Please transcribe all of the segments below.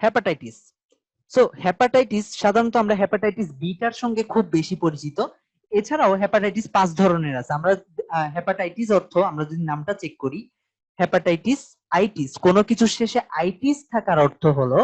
Hepatitis so hepatitis সাধারণত আমরা hepatitis bitter সঙ্গে খুব বেশি পরিচিত। এছাড়াও হ্যাপাটাইটিস পাঁচ ধরনের আছে। আমরা হ্যাপাটাইটিস অর্থ আমরা যদি নামটা চেক করি হ্যাপাটাইটিস আইটিস কোনো কিছু শেষে আইটিস থাকার অর্থ হলো,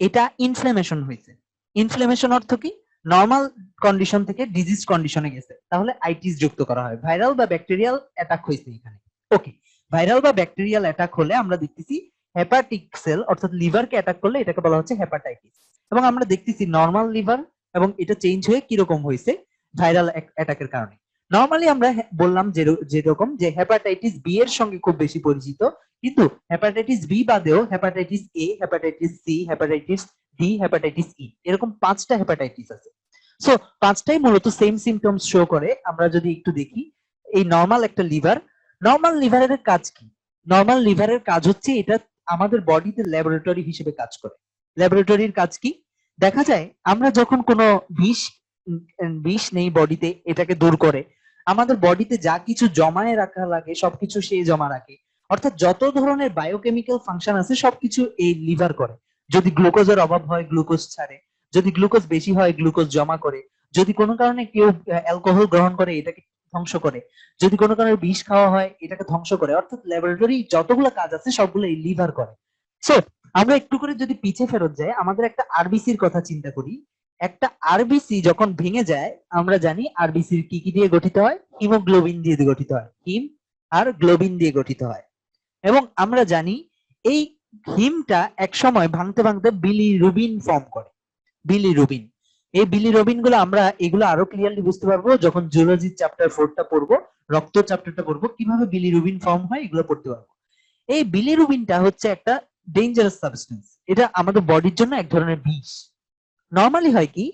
এটা ইনফ্লামেশন হয়েছে। ইনফ্লামেশন অর্থ কি? নর্মাল কন্ডিশন থেকে ডিজিজ কন্ডিশনে গেছে। তাহলে আইটিস যুক্ত করা হয়। ভাইরাল বা ব্যাকটেরিয়াল অ্যাটাক হয়েছে এখানে। ওকে ভাইরাল বা ব্যাকটেরিয়াল অ্যাটাক হলে আমরা দেখতেছি হেপাটিক সেল অর্থাৎ লিভারকে অ্যাটাক করলে এটাকে বলা হচ্ছে হেপাটাইটিস এবং আমরা দেখতেছি নর্মাল লিভার এবং এটা চেঞ্জ হয়ে কীরকম হয়েছে ভাইরাল অ্যাটাকের কারণে। নর্মালি আমরা বললাম যেরকম যে হেপাটাইটিস বি এর সঙ্গে খুব বেশি পরিচিত, কিন্তু হেপাটাইটিস বি বাদেও hepatitis A hepatitis C hepatitis D hepatitis E এরকম পাঁচটা হেপাটাইটিস আছে। সো পাঁচটাই মূলত সেম সিমটমস শো করে। আমরা যদি একটু দেখি, এই নর্মাল একটা লিভার নর্মাল লিভারের কাজ কি? নর্মাল লিভারের কাজ হচ্ছে এটা আমাদের বডিতে ল্যাবরেটরি হিসেবে কাজ করে। ল্যাবরেটরির কাজ কি? দেখা যায়, আমরা যখন কোনো বিষ বিষ নেই বডিতে এটাকে দূর করে, আমাদের বডিতে যা কিছু জমায়ে রাখা লাগে, সবকিছু সে জমা রাখে। অর্থাৎ যত ধরনের বায়োকেমিক্যাল ফাংশন আছে, সবকিছু এই লিভার করে। যদি গ্লুকোজের অভাব হয় গ্লুকোজ ছাড়ে। যদি গ্লুকোজ বেশি হয় গ্লুকোজ জমা করে। যদি কোনো কারণে কেউ অ্যালকোহল গ্রহণ করে, এটাকে ধ্বংস করে। যদি কোনো কারণে বিষ খাওয়া হয়, এটাকে ধ্বংস করে। অর্থাৎ ল্যাবরেটরি যতগুলো কাজ আছে, সবগুলো এই লিভার করে। সো আমরা একটু করে যদি পিছে ফেরত যাই, আমাদের একটা আরবিসির কথা চিন্তা করি। একটা আরবিসি যখন ভেঙে যায়, আমরা জানি আরবিসির কি কি দিয়ে গঠিত হয়? হিমোগ্লোবিন দিয়ে গঠিত হয়। হিম আর গ্লোবিন দিয়ে গঠিত হয়। এবং আমরা জানি এই হিমটা এক সময় ভাঙতে ভাঙতে বিলি রুবিন ফর্ম করে। বিলি রুবিন এই বিলি রুবিনগুলো আমরা এগুলো আরও ক্লিয়ারলি বুঝতে পারব যখন জুলজির চ্যাপ্টার ফোরটা পড়ব, রক্ত চ্যাপ্টারটা পড়ব, কীভাবে বিলি রুবিন ফর্ম হয় এগুলো পড়তে পারব। এই বিলি রুবিনটা হচ্ছে একটা ডেঞ্জারাস সাবস্টেন্স এটা আমাদের বডির জন্য এক ধরনের বিষ। নর্মালি হয় কি,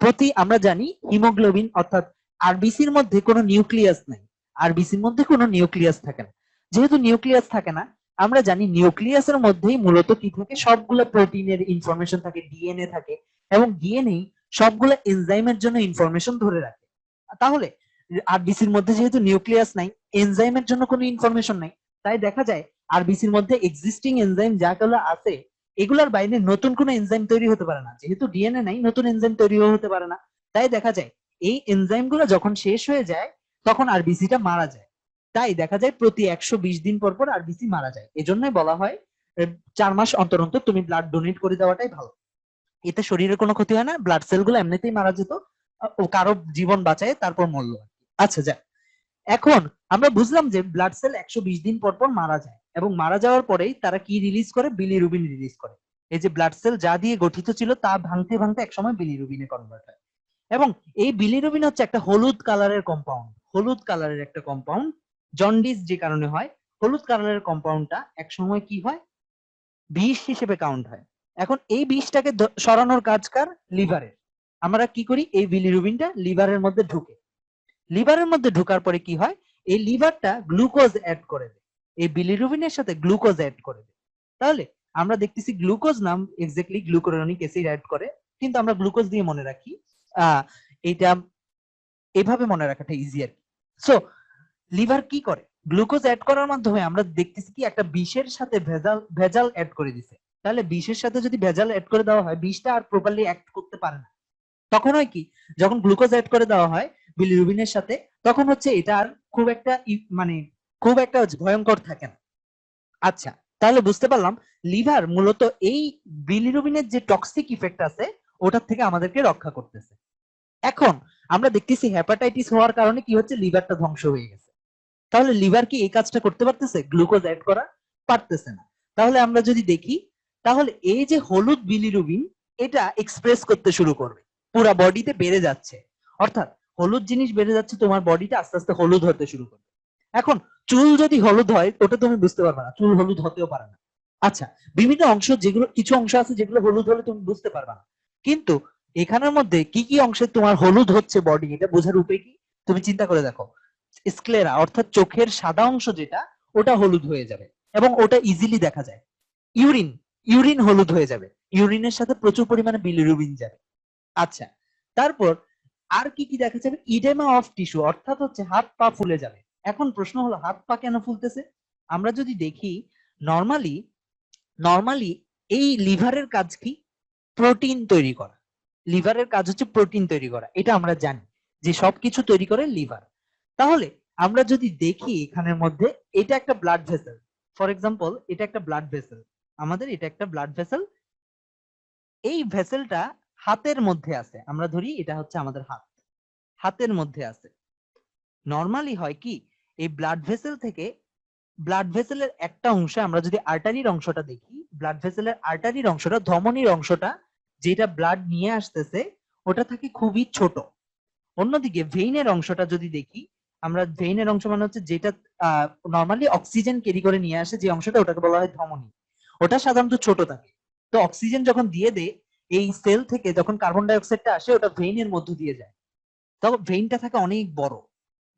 প্রতি আমরা জানি হিমোগ্লোবিন অর্থাৎ আরবিসির মধ্যে কোনো নিউক্লিয়াস নাই আরবিসির মধ্যে কোনো নিউক্লিয়াস থাকে না। যেহেতু নিউক্লিয়াস থাকে না, আমরা জানি নিউক্লিয়াসের মধ্যেই মূলত কি থাকে, সবগুলো প্রোটিনের ইনফরমেশন থাকে ডিএনএ থাকে, এবং ডিএনএ সবগুলো এনজাইমের জন্য ইনফরমেশন ধরে রাখে। তাহলে আরবিসির মধ্যে যেহেতু নিউক্লিয়াস নাই, এনজাইমের জন্য কোনো ইনফরমেশন নাই, তাই দেখা যায় আরবিসির মধ্যে এক্সিস্টিং এনজাইম যাগুলো আছে, এগুলার বাইরে নতুন কোনো এনজাইম তৈরি হতে পারে না। যেহেতু ডিএনএ নাই, নতুন এনজাইম তৈরিও হতে পারে না। তাই দেখা যায়, এই এনজাইমগুলো যখন শেষ হয়ে যায়, তখন আরবিসিটা মারা যায়। তাই দেখা যায় প্রতি একশো বিশ দিন পর পর আরবিসি মারা যায়। এজন্যই বলা হয় চার মাস অন্তর অন্তর তুমি ব্লাড ডোনেট করে দেওয়াটাই ভালো। এতে শরীরের কোনো ক্ষতি হয় না ব্লাড সেলগুলো এমনিতেই মারা যেত, ও কারও জীবন বাঁচায়, তারপর মরল আচ্ছা যাক। এখন আমরা বুঝলাম যে ব্লাড সেল একশো বিশ দিন পর পর মারা যায় এবং মারা যাওয়ার পরেই তারা কি রিলিজ করে? বিলিরুবিন রিলিজ করে। এই যে ব্লাড সেল যা দিয়ে গঠিত ছিল, তা ভাঙতে ভাঙতে একসময় বিলিরুবিনে কনভার্ট হয়। এবং এই বিলিরুবিন হচ্ছে একটা হলুদ কালারের কম্পাউন্ড হলুদ কালারের একটা কম্পাউন্ড জন্ডিস যে কারণে হয়, হলুদ কালারের কম্পাউন্ডটা এক সময় কি হয়? বিষ হিসেবে কাউন্ট হয়। এখন এই বিষটাকে সরানোর কাজ কার? লিভারের। আমরা কি করি? এই বিলিরুবিনটা লিভারের মধ্যে ঢুকে। লিভারের মধ্যে ঢোকার পরে কি হয়? এই লিভারটা গ্লুকোজ অ্যাড করে দেয়। এই বিলিরুবিনের সাথে গ্লুকোজ অ্যাড করে দেয়। তাহলে আমরা দেখতেছি গ্লুকোজ নাম এক্স্যাক্টলি গ্লুকোরনিক অ্যাসিড অ্যাড করে, কিন্তু আমরা গ্লুকোজ দিয়ে মনে রাখি এটা এভাবে মনে রাখাটা ইজি আর সো লিভার কি করে? গ্লুকোজ অ্যাড করার মাধ্যমে আমরা দেখতেছি কি একটা বিষের সাথে ভেজাল ভেজাল অ্যাড করে দিছে। তাহলে বিষের সাথে যদি ভেজাল অ্যাড করে দেওয়া হয়, বিষটা আর প্রপারলি অ্যাক্ট করতে পারে না। তখন হয় কি? যখন গ্লুকোজ অ্যাড করে দেওয়া হয় বিলিরুবিনের সাথে, তখন হচ্ছে এটা আর খুব একটা মানে খুব একটা ভয়ঙ্কর থাকে না। আচ্ছা তাহলে বুঝতে পারলাম, লিভার মূলত এই বিলিরুবিনের যে টক্সিক ইফেক্ট আছে, ওটার থেকে আমাদেরকে রক্ষা করতেছে। এখন আমরা দেখতেছি হ্যাপাটাইটিস হওয়ার কারণে কি হচ্ছে? লিভারটা ধ্বংস হয়ে গেছে। তাহলে লিভার কি এই কাজটা করতে পারতেছে? গ্লুকোজ অ্যাড করা পারতেছে না। তাহলে আমরা যদি দেখি তাহলে এই যে হলুদ বিলিরুবিন এটা এক্সপ্রেস করতে শুরু করবে। পুরা বডিতে বেড়ে যাচ্ছে। অর্থাৎ হলুদ জিনিস বেড়ে যাচ্ছে, তোমার বডিটা আস্তে আস্তে হলুদ হতে শুরু করবে। এখন চুল যদি হলুদ হয়, ওটা তুমি বুঝতে পারবে না। চুল হলুদ হতেও পারে না। আচ্ছা বিভিন্ন অংশ যেগুলো কিছু অংশ আছে যেগুলো হলুদ হলে তুমি বুঝতে পারবে না। কিন্তু এখানের মধ্যে কি কি অংশে তোমার হলুদ হচ্ছে বডি এটা বোঝার উপায় কি? তুমি চিন্তা করে দেখো। স্ক্লেরা অর্থাৎ চোখের সাদা অংশ যেটা, ওটা হলুদ হয়ে যাবে এবং ওটা ইজিলি দেখা যায়। ইউরিন ইউরিন হলুদ হয়ে যাবে। ইউরিনের সাথে প্রচুর পরিমাণে বিলিরুবিন যাবে। আচ্ছা তারপর আর কি কি দেখা যাবে? ইডেমা অফ টিস্যু, অর্থাৎ হচ্ছে হাত পা ফুলে যাবে। এখন প্রশ্ন হলো, হাত পা কেন ফুলতেছে? আমরা যদি দেখি নর্মালি নর্মালি এই লিভারের কাজ কি? প্রোটিন তৈরি করা। লিভারের কাজ হচ্ছে প্রোটিন তৈরি করা, এটা আমরা জানি, যে সবকিছু তৈরি করে লিভার। তাহলে আমরা যদি দেখি এখানের মধ্যে, এটা একটা ব্লাড ভেসেল ফর এক্সাম্পল এটা একটা ব্লাড ভেসেল আমাদের এটা একটা ব্লাড ভেসেল এই ভেসেলটা হাতের মধ্যে আছে। আমরা ধরি এটা হচ্ছে আমাদের হাত। হাতের মধ্যে আছে। নর্মালি হয় কি, এই ব্লাড ভেসেল থেকে ব্লাড ভেসেলের একটা অংশে আমরা যদি আর্টারির অংশটা দেখি ব্লাড ভেসেলের আর্টারির অংশটা, ধমনির অংশটা যেটা ব্লাড নিয়ে আসতেছে, ওটা থাকে খুবই ছোট। অন্যদিকে ভেইনের অংশটা যদি দেখি, আমরা ভেইনের অংশ মানে হচ্ছে যেটা নর্মালি অক্সিজেন ক্যারি করে নিয়ে আসে, যে অংশটা ওটাকে বলা হয় ধমনী। ওটা সাধারণত ছোট থাকে। তো অক্সিজেন যখন দিয়ে দেয়, এই সেল থেকে যখন কার্বন ডাই অক্সাইডটা আসে, ওটা ভেইনের মধ্য দিয়ে যায়। তখন ভেইনটা থাকে অনেক বড়।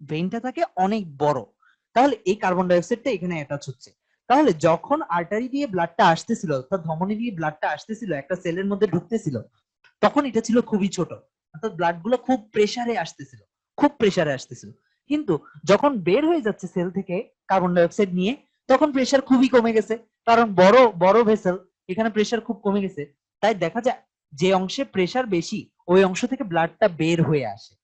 ভেইনটা থাকে অনেক বড়। তাহলে এই কার্বন ডাই অক্সাইডটা এখানে অ্যাটাচ হচ্ছে। তাহলে যখন আর্টারি দিয়ে ব্লাডটা আসতেছিল, অর্থাৎ ধমনী দিয়ে ব্লাডটা আসতেছিল, একটা সেলের মধ্যে ঢুকতেছিল, তখন এটা ছিল খুবই ছোট। অর্থাৎ ব্লাডগুলো খুব প্রেসারে আসতেছিল, খুব প্রেসারে আসতেছিল। কিন্তু যখন বের হয়ে যাচ্ছে সেল থেকে কার্বন ডাই অক্সাইড নিয়ে, তখন প্রেসার খুবই কমে গেছে। কারণ বড় বড় ভেসেল এখানে প্রেসার খুব কমে গেছে। তাই দেখা যায় যে অংশে প্রেসার বেশি, ওই অংশ থেকে ব্লাডটা বের হয়ে আসে।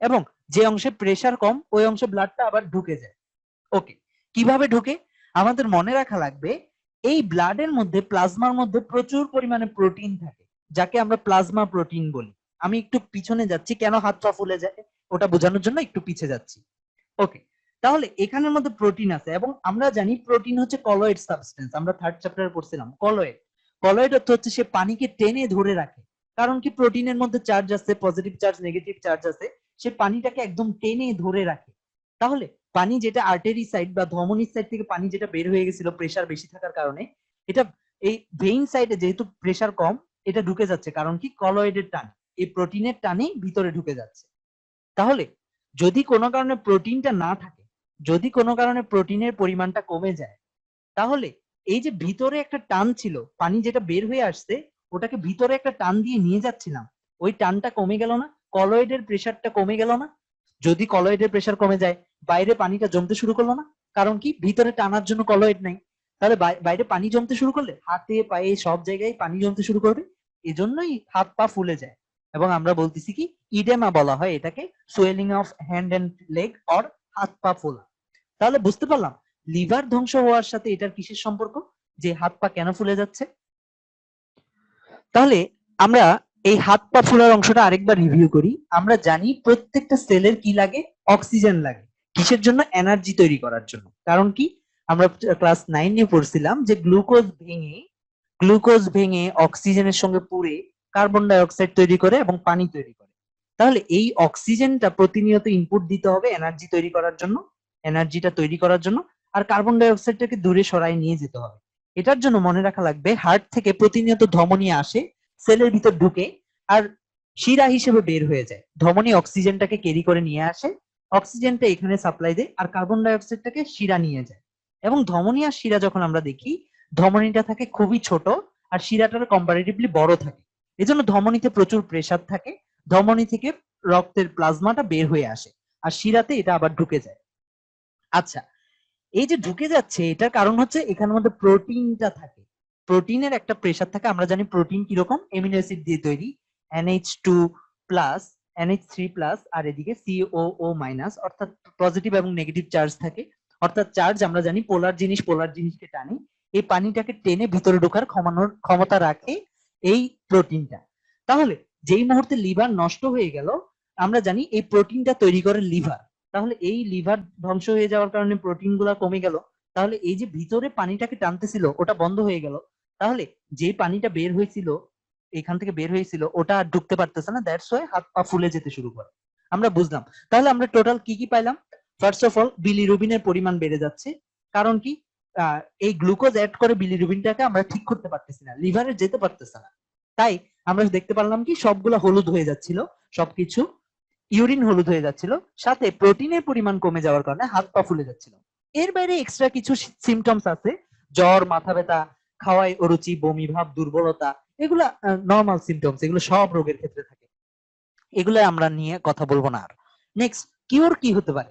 এবং যে অংশে প্রেসার কম, ওই অংশে ব্লাডটা আবার ঢুকে যায়। ওকে কীভাবে ঢুকে? আমাদের মনে রাখা লাগবে, এই ব্লাডের মধ্যে প্লাজমার মধ্যে প্রচুর পরিমাণে প্রোটিন থাকে, যাকে আমরা প্লাজমা প্রোটিন বলি। আমি একটু পিছনে যাচ্ছি, কেন হাত পা ফুলে যায়? ওটা বোঝানোর জন্য একটু পিছে যাচ্ছি। ওকে তাহলে এখানের মধ্যে প্রোটিন আছে এবং আমরা জানি প্রোটিন হচ্ছে কলয়েড সাবস্টেন্স আমরা থার্ড চ্যাপ্টারে পড়ছিলাম কলয়েড কলয়েড অর্থ হচ্ছে সে পানিকে টেনে ধরে রাখে। কারণ কি? প্রোটিনের মধ্যে চার্জ আছে পজিটিভ চার্জ নেগেটিভ চার্জ আছে, সে পানিটাকে একদম টেনে ধরে রাখে। তাহলে পানি যেটা আর্টারি সাইড বা ধমনী সাইড থেকে পানি যেটা বের হয়ে গেছিল প্রেসার বেশি থাকার কারণে, এটা এই ভেইন সাইডে যেহেতু প্রেসার কম, এটা ঢুকে যাচ্ছে। কারণ কি? কলয়েডের টান। এই প্রোটিনের টানেই ভিতরে ঢুকে যাচ্ছে। তাহলে যদি কোনো কারণে প্রোটিনটা না থাকে যদি কোনো কারণে প্রোটিনের পরিমাণটা কমে যায়, তাহলে এই যে ভিতরে একটা টান ছিল, পানি যেটা বের হয়ে আসছে, ওটাকে ভিতরে একটা টান দিয়ে নিয়ে যাচ্ছিলাম। ওই টানটা কমে গেল না কলয়েডের প্রেসারটা কমে গেল না। যদি কলয়েডের প্রেসার কমে যায়, বাইরে পানিটা জমতে শুরু করল না। কারণ কি? ভিতরে টানার জন্য কলয়েড নাই। তাহলে বাইরে পানি জমতে শুরু করলে হাতে, পায়ে, সব জায়গায় পানি জমতে শুরু করবে। এজন্যই হাত পা ফুলে যায়। এবং আমরা বলতেছি কি? ইডেমা বলা হয় এটাকে swelling of hand and leg or হাত পা ফোলা। তাহলে বুঝতে পারলাম, লিভার ধ্বংস হওয়ার সাথে এটার কিসের সম্পর্ক? যে হাত পা কেন ফুলে যাচ্ছে? তাহলে আমরা এই হাত পা ফোলার অংশটা আরেকবার রিভিউ করি। আমরা জানি প্রত্যেকটা সেলের কি লাগে? অক্সিজেন লাগে। কিসের জন্য? এনার্জি তৈরি করার জন্য। কারণ কি? আমরা ক্লাস নাইনে পড়ছিলাম যে গ্লুকোজ ভেঙে গ্লুকোজ ভেঙে অক্সিজেনের সঙ্গে পুড়ে কার্বন ডাই অক্সাইড তৈরি করে এবং পানি তৈরি করে। তাহলে এই অক্সিজেনটা প্রতিনিয়ত ইনপুট দিতে হবে এনার্জি তৈরি করার জন্য। এনার্জিটা তৈরি করার জন্য আর কার্বন ডাই অক্সাইডটাকে দূরে সরাই নিয়ে যেতে হবে। এটার জন্য মনে রাখা লাগবে হার্ট থেকে প্রতিনিয়ত ধমনী আসে সেলের ভিতর ঢুকে আর শিরা হিসেবে বের হয়ে যায়। ধমনী অক্সিজেনটাকে ক্যারি করে নিয়ে আসে অক্সিজেনটা এখানে সাপ্লাই দেয় আর কার্বন ডাই অক্সাইডটাকে শিরা নিয়ে যায়। এবং ধমনী আর শিরা যখন আমরা দেখি, ধমনীটা থাকে খুবই ছোট আর শিরাটার কম্পারেটিভলি বড় থাকে। এজন্য ধমনীতে প্রচুর প্রেসার থাকে, ধমনী থেকে রক্তের প্লাজমাটা বের হয়ে আসে আর শিরাতে এটা আবার ঢুকে যায়। আচ্ছা এই যে ঢুকে যাচ্ছে, এটার কারণ হচ্ছে এখানের মধ্যে প্রোটিনটা থাকে। প্রোটিনের একটা প্রেসার থাকে, আমরা জানি প্রোটিন কীরকম? এমিনো অ্যাসিড দিয়ে তৈরি। NH2 two plus NH3 three plus আর এদিকে COO মাইনাস অর্থাৎ পজিটিভ এবং নেগেটিভ চার্জ থাকে। অর্থাৎ চার্জ আমরা জানি পোলার জিনিস পোলার জিনিসকে টানে। এই পানিটাকে টেনে ভিতরে ঢোকার ক্ষমানোর ক্ষমতা রাখে এই প্রোটিনটা। তাহলে যেই মুহূর্তে লিভার নষ্ট হয়ে গেল, আমরা জানি এই প্রোটিনটা তৈরি করে লিভার তাহলে এই লিভার ধ্বংস হয়ে যাওয়ার কারণে প্রোটিনগুলা কমে গেল। তাহলে এই যে ভিতরে পানিটাকে টানতেছিল, ওটা বন্ধ হয়ে গেল। তাহলে যে পানিটা বের হয়েছিল, এখান থেকে বের হয়েছিল, ওটা আর ঢুকতে পারতেছে না। দ্যাটস ওয়াই হাত পা ফুলে যেতে শুরু করে। আমরা বুঝলাম। তাহলে আমরা টোটাল কি কি পাইলাম? ফার্স্ট অফ অল বিলি বিলিরুবিনের পরিমাণ বেড়ে যাচ্ছে। কারণ কি? এই গ্লুকোজ অ্যাড করে বিলিরুবিনটাকে আমরা ঠিক করতে পারতেছি না। লিভারে যেতে পারতেছে না। তাই আমরা দেখতে পারলাম কি? সবগুলো হলুদ হয়ে যাচ্ছিল। সবকিছু ইউরিন হলুদ হয়ে যাচ্ছিল, সাথে প্রোটিনের পরিমাণ কমে যাওয়ার কারণে হাত পা ফুলে যাচ্ছিল। এর বাইরে এক্সট্রা কিছু সিমটমস আছে, জ্বর, মাথা ব্যথা, খাওয়ায় অরুচি, বমি ভাব, দুর্বলতা, এগুলা নর্মাল সিমটমস এগুলো সব রোগের ক্ষেত্রে থাকে। এগুলো আমরা নিয়ে কথা বলব না আর। নেক্সট কিওর কি হতে পারে?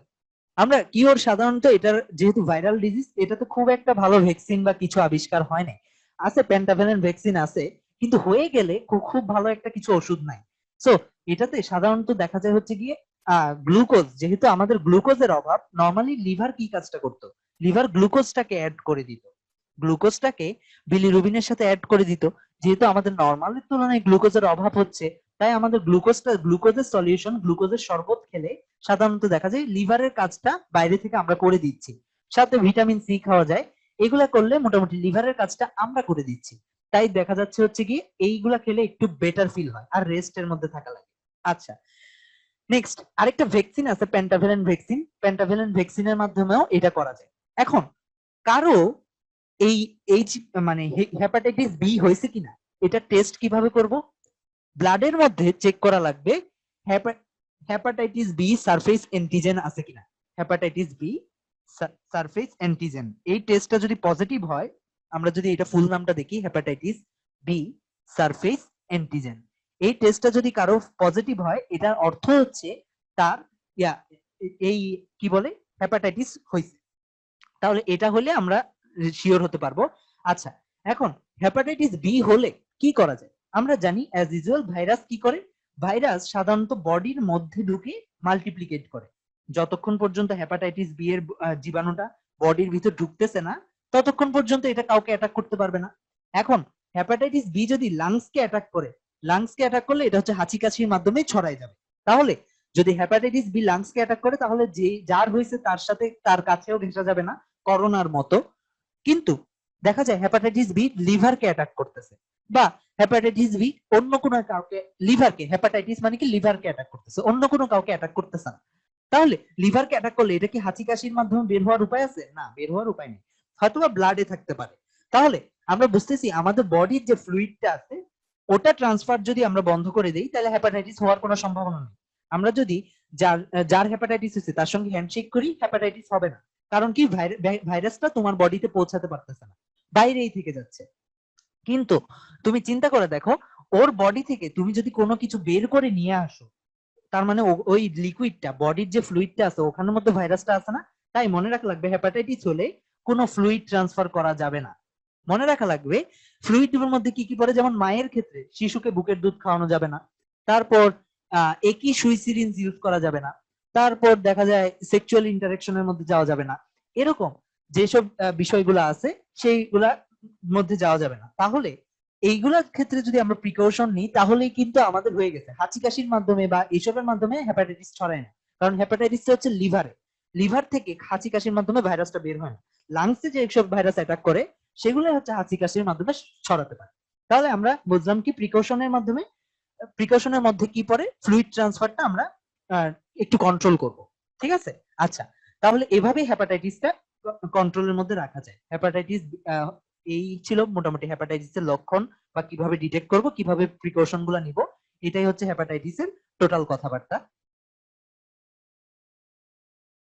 আমরা কিওর সাধারণত এটার, যেহেতু ভাইরাল ডিজিজ এটাতে খুব একটা ভালো ভ্যাকসিন বা কিছু আবিষ্কার হয় না আছে পেন্টাভেলেন্ট ভ্যাকসিন আছে, কিন্তু হয়ে গেলে খুব ভালো একটা কিছু ওষুধ নাই। সো এটাতে সাধারণত দেখা যায় হচ্ছে গিয়ে গ্লুকোজ যেহেতু আমাদের গ্লুকোজের অভাব নর্মালি লিভার কি কাজটা করতো? লিভার গ্লুকোজটাকে অ্যাড করে দিত। গ্লুকোজটাকে বিলিরুবিনের সাথে অ্যাড করে দিত। যেহেতু আমাদের নর্মালের তুলনায় গ্লুকোজের অভাব হচ্ছে, তাই আমাদের গ্লুকোজটা গ্লুকোজের সলিউশন গ্লুকোজের শরবত খেলে সাধারণত দেখা যায় লিভারের কাজটা বাইরে থেকে আমরা করে দিচ্ছি। সাথে ভিটামিন সি খাওয়া যায়। এগুলা করলে মোটামুটি লিভারের কাজটা আমরা করে দিচ্ছি। তাই দেখা যাচ্ছে হচ্ছে কি, এইগুলা খেলে একটু বেটার ফিল হয় আর রেস্টের মধ্যে থাকা লাগে। আচ্ছা নেক্সট আরেকটা ভ্যাকসিন আছে পেন্টাভেলেন্ট ভ্যাকসিন পেন্টাভেলেন্ট ভ্যাকসিনের মাধ্যমেও এটা করা যায়। এখন, কারও এই এইচ মানে হেপাটাইটিস বি হয়েছে কিনা, এটা টেস্ট কীভাবে করব? ব্লাডের মধ্যে চেক করা লাগবে হেপাটাইটিস বি সারফেস অ্যান্টিজেন আছে কিনা। হেপাটাইটিস বি সারফেস অ্যান্টিজেন এই টেস্টটা যদি পজিটিভ হয় আমরা যদি এটা ফুল নামটা দেখি হেপাটাইটিস বি সারফেস অ্যান্টিজেন এই টেস্টটা যদি কারও পজিটিভ হয়, এটার অর্থ হচ্ছে তার, ইয়া, এই কি বলে? হেপাটাইটিস হয়েছে তাহলে এটা হলে আমরা শিওর হতে পারব। আচ্ছা এখন হেপাটাইটিস বি হলে কি করা যায়? আমরা জানি অ্যাজ ইউজুয়াল ভাইরাস কি করে? ভাইরাস সাধারণত বডির মধ্যে ঢুকে মাল্টিপ্লিকেট করে। যতক্ষণ পর্যন্ত হেপাটাইটিস বি এর জীবাণুটা বডির ভিতর ঢুকতেছে না ততক্ষণ পর্যন্ত এটা কাউকে অ্যাটাক করতে পারবে না। এখন হেপাটাইটিস বি যদি লাংস কে অ্যাটাক করে লাংস কে অ্যাটাক করলে এটা হচ্ছে হাঁচি কাশির মাধ্যমে ছড়াই যাবে। তাহলে, যদি হেপাটাইটিস বি লাংস কে অ্যাটাক করে, তাহলে যে যার হয়েছে তার সাথে তার কাছেও ঘেঁষা যাবে না, করোনার মতো। কিন্তু, দেখা যায় হেপাটাইটিস বি লিভারকে অ্যাটাক করতেছে। বা হেপাটাইটিস বি অন্য কোনো কাউকে লিভারকে হেপাটাইটিস মানে কি? লিভারকে অ্যাটাক করতেছে। অন্য কোনো কাউকে অ্যাটাক করতেছে না। তাহলে লিভারকে অ্যাটাক করলে এটা কি হাঁচি কাশির মাধ্যমে বের হওয়ার উপায় আছে? না, বের হওয়ার উপায় নেই। হয়তোবা ব্লাডে থাকতে পারে। তাহলে আমরা বুঝতেছি আমাদের বডির যে ফ্লুইডটা আছে, ওটা ট্রান্সফার যদি আমরা বন্ধ করে দেই, তাহলে হেপাটাইটিস হওয়ার কোনো সম্ভাবনা নেই। আমরা যদি যার যার হেপাটাইটিস হচ্ছে তার সঙ্গে হ্যান্ডশেক করি হেপাটাইটিস হবে না। কারণ কি? ভাইরাসটা তোমার বডিতে পৌঁছাতে পারতেছে না। বাইরেই থেকে যাচ্ছে। কিন্তু তুমি চিন্তা করে দেখো, ওর বডি থেকে তুমি যদি কোনো কিছু বের করে নিয়ে আসো, তার মানে ওই লিকুইডটা বডির যে ফ্লুইডটা আছে, ওখানের মধ্যে ভাইরাসটা আছে না, তাই মনে রাখা লাগবে হেপাটাইটিস হলে কোনো ফ্লুইড ট্রান্সফার করা যাবে না। মনে রাখা লাগবে ফ্লুইডের মধ্যে কি কি পড়ে? যেমন মায়ের ক্ষেত্রে শিশুকে বুকের দুধ খাওয়ানো যাবে না। তারপর একই সুই সিরিঞ্জ ইউজ করা যাবে না। তারপর দেখা যায় সেক্সুয়াল ইন্টারেকশনের মধ্যে যাওয়া যাবে না। এরকম যেসব বিষয়গুলো আছে সেইগুলা মধ্যে যাওয়া যাবে না। তাহলে এইগুলোর ক্ষেত্রে যদি আমরা প্রিকশন নিই, তাহলেই কিন্তু আমাদের হয়ে গেছে। হাঁচি কাশির মাধ্যমে বা এইসবের মাধ্যমে হেপাটাইটিস ছড়ায় না। কারণ হেপাটাইটিস হচ্ছে লিভারে লিভার থেকে হাঁচি কাশির মাধ্যমে ভাইরাসটা বের হয় না। লাংসে যে সব ভাইরাস অ্যাটাক করে, সেগুলো হচ্ছে হাঁচি কাশির মাধ্যমে ছড়াতে পারে। তাহলে আমরা বুঝলাম কি প্রিকশনের মাধ্যমে প্রিকশনের মধ্যে কি পড়ে? ফ্লুইড ট্রান্সফারটা আমরা একটু কন্ট্রোল করব। ঠিক আছে? আচ্ছা তাহলে এভাবেই হেপাটাইটিসটা কন্ট্রোলের মধ্যে রাখা যায়। হেপাটাইটিস এই ছিল মোটামুটি হেপাটাইটিসের লক্ষণ বা কীভাবে ডিটেক্ট করব, কীভাবে প্রিকশনগুলা নিব, এটাই হচ্ছে হেপাটাইটিসের টোটাল কথাবার্তা।